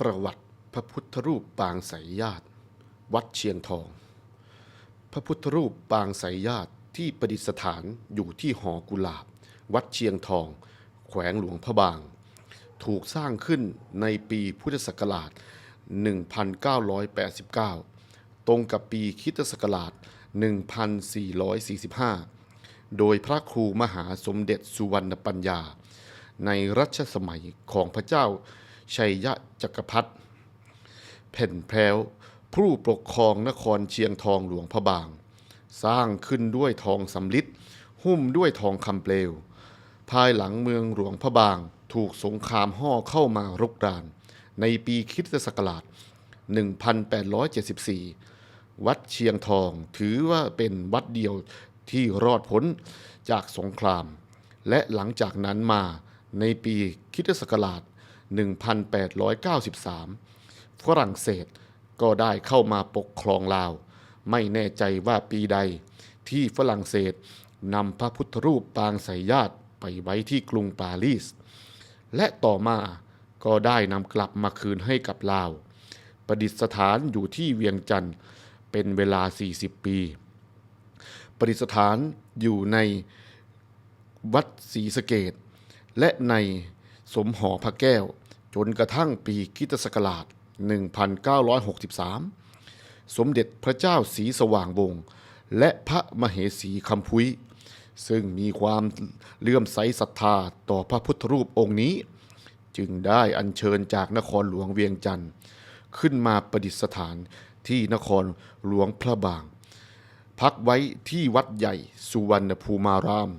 ประวัติพระพุทธรูปปางสายญาติ วัดเชียงทอง พระพุทธรูปปางสายญาติที่ประดิษฐานอยู่ที่หอกุหลาบ วัดเชียงทอง แขวงหลวงพระบาง ถูกสร้างขึ้นในปีพุทธศักราช 1989 ตรงกับปีคิตศักราช 1445 โดยพระครูมหาสมเด็จสุวรรณปัญญา ในรัชสมัยของพระเจ้า ชัยยะจักรพรรดิแผ่นแพรวผู้ปกครองนครเชียงทองหลวงพระบาง สร้างขึ้นด้วยทองสำลิดหุ้มด้วยทองคำเปลว ภายหลังเมืองหลวงพระบาง ถูกสงครามห่อเข้ามารุกราน ในปีคริสตศักราช 1874 วัดเชียงทองถือว่าเป็นวัดเดียวที่รอดพ้นจากสงคราม และหลังจากนั้นมาในปีคิศักราช 1893 ฝรั่งเศสก็ได้เข้ามาปกครองลาว ไม่แน่ใจว่าปีใด ที่ฝรั่งเศสนำพระพุทธรูปปางสายญาติไปไว้ที่กรุงปารีส และต่อมาก็ได้นำกลับมาคืนให้กับลาว ประดิษฐานอยู่ที่เวียงจันทร์เป็นเวลา 40 ปี ประดิษฐานอยู่ในวัดศรีสเกดและในสมหอพระแก้ว จนกระทั่งปีคิตศักราช 1963 สมเด็จพระเจ้าสีสว่างวงศ์และพระมเหสีคำพุย ซึ่งมีความเลื่อมใสศรัทธาต่อพระพุทธรูปองค์นี้ จึงได้อัญเชิญจากนครหลวงเวียงจันทร์ขึ้นมาประดิษฐานที่นครหลวงพระบาง พักไว้ที่วัดใหญ่สุวรรณภูมาราม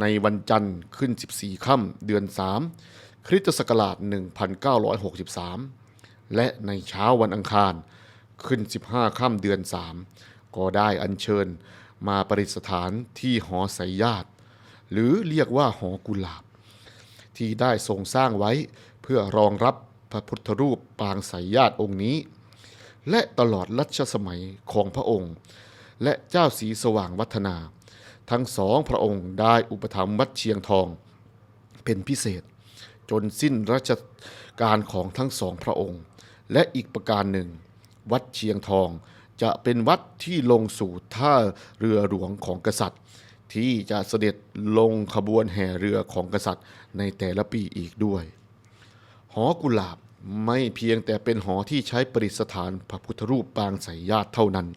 ในวันจันทร์ขึ้น 14 ค่ำเดือน 3 คริสตศักราช 1963 และในเช้าวันอังคารขึ้น 15 ค่ำเดือน 3 ก็ได้อัญเชิญมาประดิษฐานที่หอสายญาติ หรือเรียกว่าหอกุหลาบ ที่ได้ทรงสร้างไว้เพื่อรองรับพระพุทธรูปปางสายญาติองค์นี้ และตลอดรัชสมัยของพระองค์ และเจ้าสีสว่างวัฒนา ทั้งสองพระองค์ได้อุปถัมภ์วัดเชียงทองเป็นพิเศษ จนสิ้นรัชกาลของทั้งสองพระองค์ และอีกประการหนึ่ง วัดเชียงทองจะเป็นวัดที่ลงสู่ท่าเรือหลวงของกษัตริย์ ที่จะเสด็จลงขบวนแห่เรือของกษัตริย์ในแต่ละปีอีกด้วย หอกุหลาบไม่เพียงแต่เป็นหอที่ใช้ประดิษฐานพระพุทธรูปปางสายญาติเท่านั้น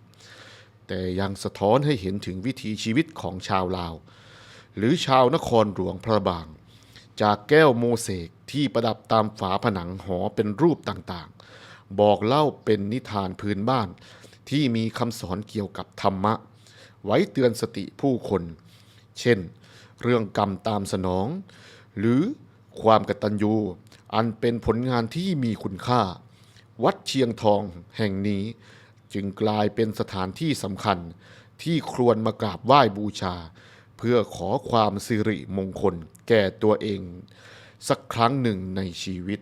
แต่ยังสะท้อนให้เห็นถึงวิถีชีวิตของชาวลาว หรือชาวนครหลวงพระบาง จากแก้วโมเสกที่ประดับตามฝาผนังหอเป็นรูปต่างๆ บอกเล่าเป็นนิทานพื้นบ้าน ที่มีคำสอนเกี่ยวกับธรรมะ ไว้เตือนสติผู้คน เช่น เรื่องกรรมตามสนอง หรือความกตัญญูอันเป็นผลงานที่มีคุณค่า วัดเชียงทองแห่งนี้จึงกลายเป็นสถานที่สำคัญที่ควรมากราบไหว้บูชา เพื่อขอความสิริมงคลแก่ตัวเอง สักครั้งหนึ่งในชีวิต